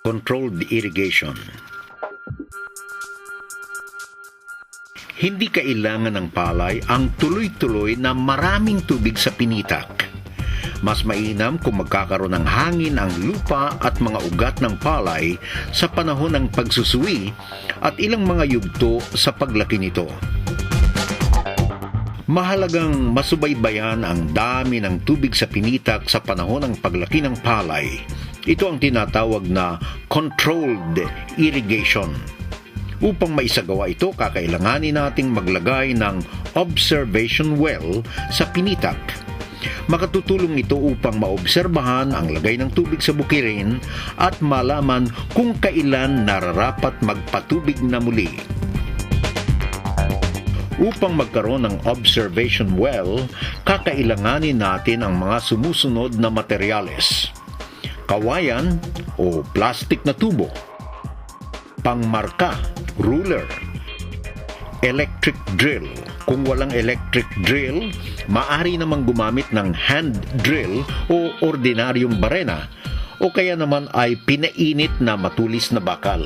controlled irrigation. Hindi kailangan ng palay ang tuloy-tuloy na maraming tubig sa pinitak. Mas mainam kung magkakaroon ng hangin ang lupa at mga ugat ng palay sa panahon ng pagsusui at ilang mga yugto sa paglaki nito. Mahalagang masubaybayan ang dami ng tubig sa pinitak sa panahon ng paglaki ng palay. Ito ang tinatawag na controlled irrigation. Upang maisagawa ito, kakailanganin nating maglagay ng observation well sa pinitak. Makatutulong ito upang maobserbahan ang lagay ng tubig sa bukirin at malaman kung kailan nararapat magpatubig na muli. Upang magkaroon ng observation well, kakailanganin natin ang mga sumusunod na materyales. Kawayan o plastic na tubo, pangmarka, ruler, electric drill. Kung walang electric drill, maari namang gumamit ng hand drill o ordinaryong barena o kaya naman ay pinainit na matulis na bakal.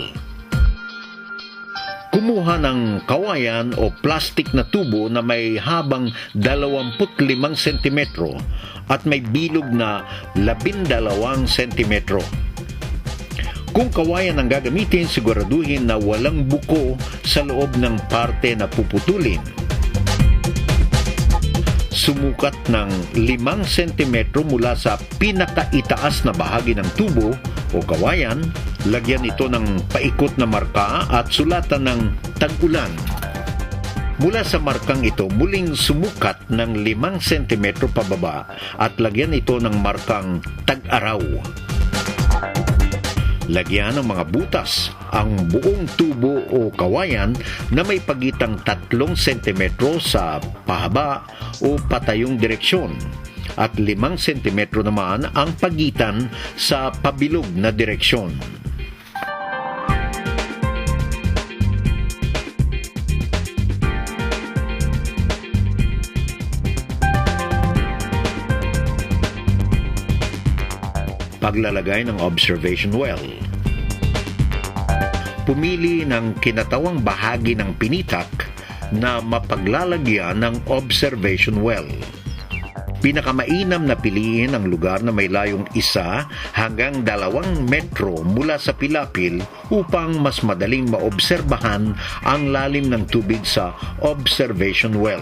Kumuha ng kawayan o plastic na tubo na may habang 25 cm at may bilog na 12 cm. Kung kawayan ang gagamitin, siguraduhin na walang buko sa loob ng parte na puputulin. Sumukat ng 5 cm mula sa pinakaitaas na bahagi ng tubo o kawayan, lagyan ito ng paikot na marka at sulatan ng tag-ulan. Mula sa markang ito, muling sumukat ng 5 cm pababa at lagyan ito ng markang tag-araw. Lagyan ng mga butas ang buong tubo o kawayan na may pagitang 3 cm sa pahaba o patayong direksyon at 5 cm naman ang pagitan sa pabilog na direksyon. Paglalagay ng observation well. Pumili ng kinatawang bahagi ng pinitak na mapaglalagyan ng observation well. Pinakamainam na piliin ang lugar na may layong isa hanggang dalawang metro mula sa pilapil upang mas madaling maobserbahan ang lalim ng tubig sa observation well.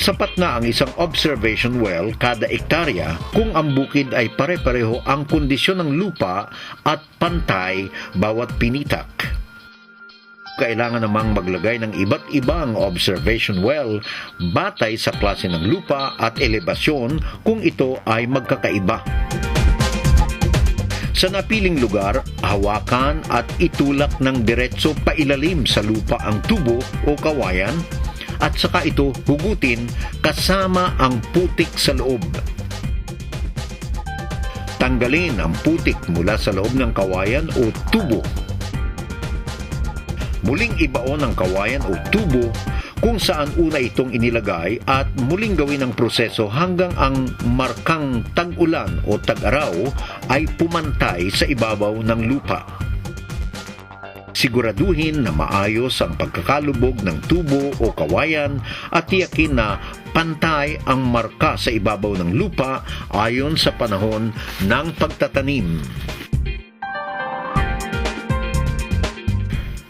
Sapat na ang isang observation well kada ektarya kung ang bukid ay pare-pareho ang kondisyon ng lupa at pantay bawat pinitak. Kailangan namang maglagay ng iba't ibang observation well batay sa klase ng lupa at elevasyon kung ito ay magkakaiba. Sa napiling lugar, hawakan at itulak ng diretso pailalim sa lupa ang tubo o kawayan at saka ito hugutin kasama ang putik sa loob. Tanggalin ang putik mula sa loob ng kawayan o tubo. Muling ibaon ang kawayan o tubo kung saan una itong inilagay at muling gawin ang proseso hanggang ang markang tag-ulan o tag-araw ay pumantay sa ibabaw ng lupa. Siguraduhin na maayos ang pagkakalubog ng tubo o kawayan at tiyakin na pantay ang marka sa ibabaw ng lupa ayon sa panahon ng pagtatanim.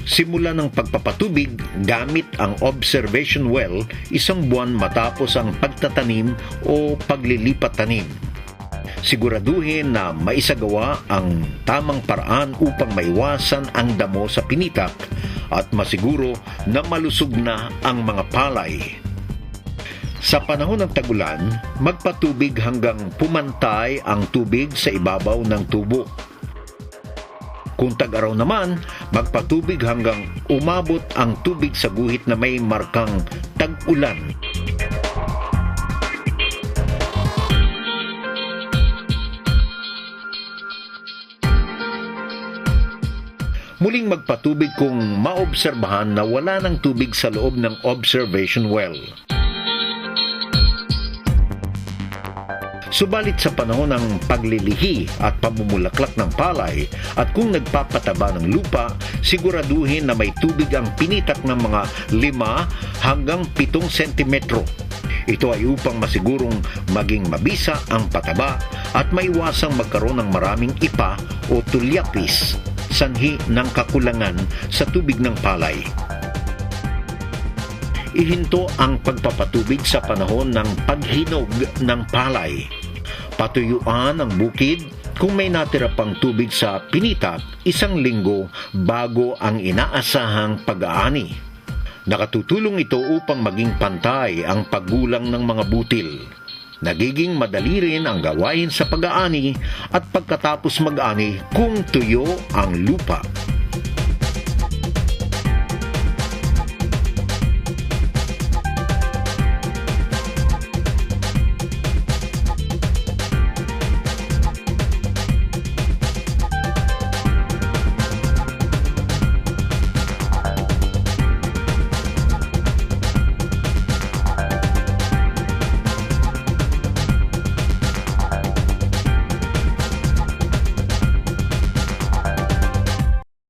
Simula ng pagpapatubig gamit ang observation well isang buwan matapos ang pagtatanim o paglilipat tanim. Siguraduhin na maisagawa ang tamang paraan upang maiwasan ang damo sa pinitak at masiguro na malusog na ang mga palay. Sa panahon ng tagulan, magpatubig hanggang pumantay ang tubig sa ibabaw ng tubo. Kung tag-araw naman, magpatubig hanggang umabot ang tubig sa guhit na may markang tag-ulan. Muling magpatubig kung maobserbahan na wala ng tubig sa loob ng observation well. Subalit sa panahon ng paglilihi at pamumulaklak ng palay at kung nagpapataba ng lupa, siguraduhin na may tubig ang pinitak ng mga 5 hanggang 7 sentimetro. Ito ay upang masigurong maging mabisa ang pataba at maiwasang magkaroon ng maraming ipa o tulyapis, sanhi ng kakulangan sa tubig ng palay ihinto ang pagpapatubig sa panahon ng paghinog ng palay. Patuyuan ang bukid kung may natira pang tubig sa pinitak isang linggo bago ang inaasahang pag-aani. Nakatutulong ito upang maging pantay ang paggulang ng mga butil. Nagiging madali rin ang gawain sa pag-aani at pagkatapos mag-ani kung tuyo ang lupa.